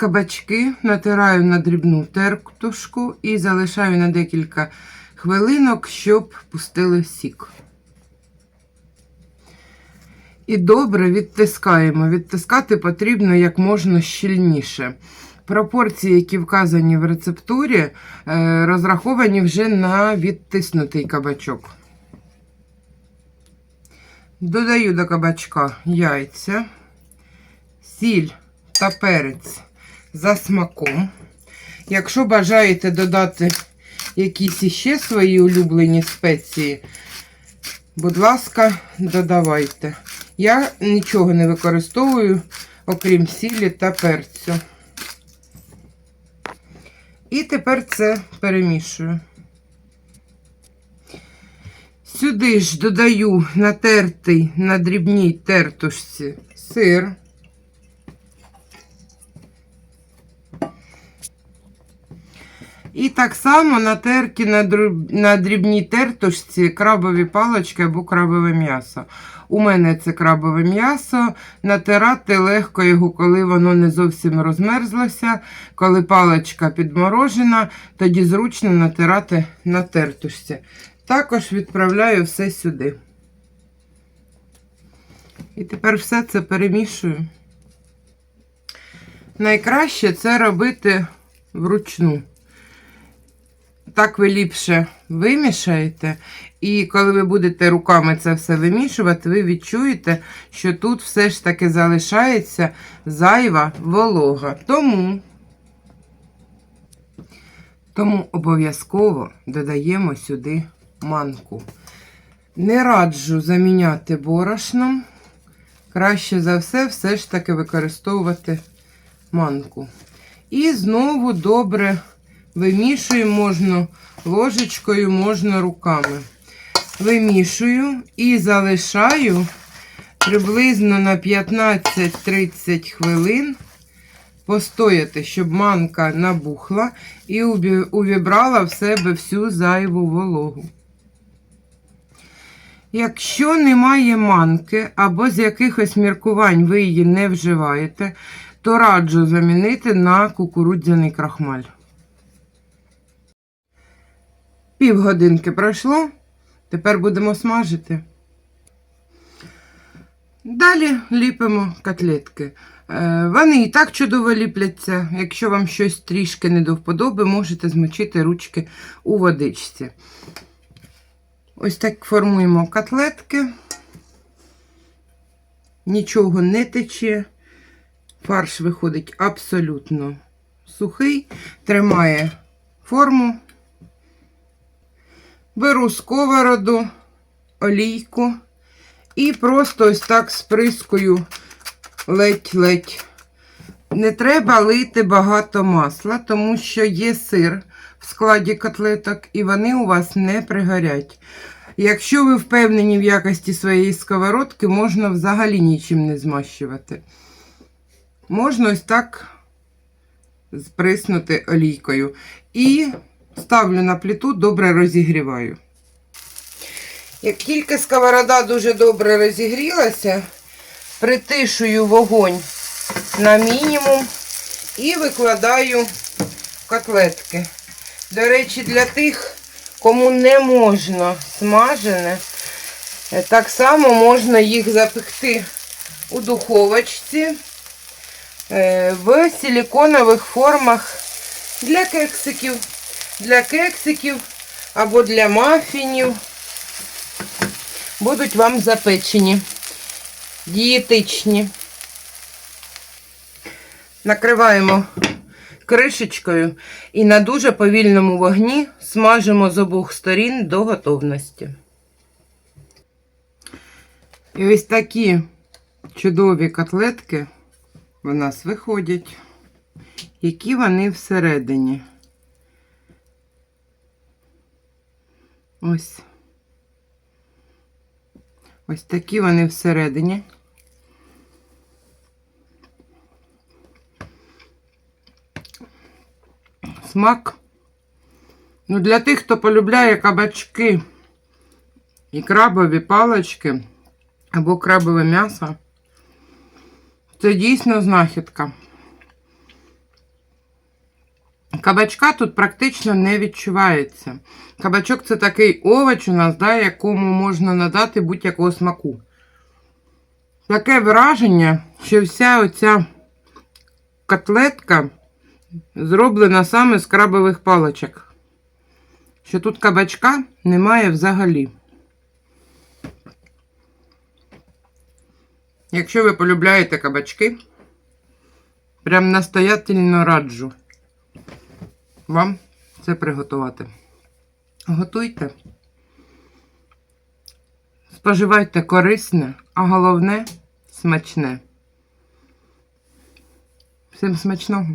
кабачки натираю на дрібну тертушку і залишаю на декілька хвилинок, щоб пустили сік. І добре відтискаємо. Відтискати потрібно як можна щільніше. Пропорції, які вказані в рецептурі, е, розраховані вже на відтиснутий кабачок. Додаю до кабачка яйця, сіль та перець за смаком. Якщо бажаєте додати якісь іще свої улюблені спеції, будь ласка, додавайте. Я нічого не використовую, окрім сілі та перцю. І тепер це перемішую. Сюди ж додаю натертий на дрібній тертушці сир. І так само на, друб- на дрібній тертушці крабові палочки або крабове м'ясо. У мене це крабове м'ясо. Натирати легко його, коли воно не зовсім розмерзлося. Коли паличка підморожена, тоді зручно натирати на тертушці. Також відправляю все сюди. І тепер все це перемішую. Найкраще це робити вручну. Так ви ліпше вимішаєте, і коли ви будете руками це все вимішувати, ви відчуєте, що тут все ж таки залишається зайва волога. Тому, тому обов'язково додаємо сюди манку. Не раджу заміняти борошном. Краще за все, все ж таки використовувати манку. І знову добре вимішую, можна ложечкою, можна руками. Вимішую і залишаю приблизно на 15-30 хвилин постояти, щоб манка набухла і увібрала в себе всю зайву вологу. Якщо немає манки або з якихось міркувань ви її не вживаєте, то раджу замінити на кукурудзяний крахмаль. Півгодинки пройшло, тепер будемо смажити. Далі ліпимо котлетки. Е, Вони і так чудово ліпляться. Якщо вам щось трішки не до вподоби, можете змочити ручки у водичці. Ось так формуємо котлетки. Нічого не тече. Фарш виходить абсолютно сухий, тримає форму. Беру сковороду, олійку і просто ось так сприскую ледь-ледь. Не треба лити багато масла, тому що є сир в складі котлеток, і вони у вас не пригорять. Якщо ви впевнені в якості своєї сковородки, можна взагалі нічим не змащувати. Можна ось так сприснути олійкою. І ставлю на плиту, добре розігріваю. Як тільки сковорода дуже добре розігрілася, притишую вогонь на мінімум і викладаю котлетки. До речі, для тих, кому не можна смажене, так само можна їх запекти у духовочці е, в силіконових формах для кексиків, для кексиків або для мафінів. Будуть вам запечені, дієтичні. Накриваємо кришечкою і на дуже повільному вогні смажимо з обох сторін до готовності. І ось такі чудові котлетки в нас виходять, які вони всередині. Ось. Ось такі вони всередині. Смак. Ну, для тих, хто полюбляє кабачки і крабові палички або крабове м'ясо, це дійсно знахідка. Кабачка тут практично не відчувається. Кабачок це такий овоч у нас, да, якому можна надати будь-якого смаку. Таке враження, що вся оця котлетка зроблена саме з крабових паличок. Що тут кабачка немає взагалі. Якщо ви полюбляєте кабачки, прям настоятельно раджу вам це приготувати. Готуйте. Споживайте корисне, а головне смачне. Всім смачного!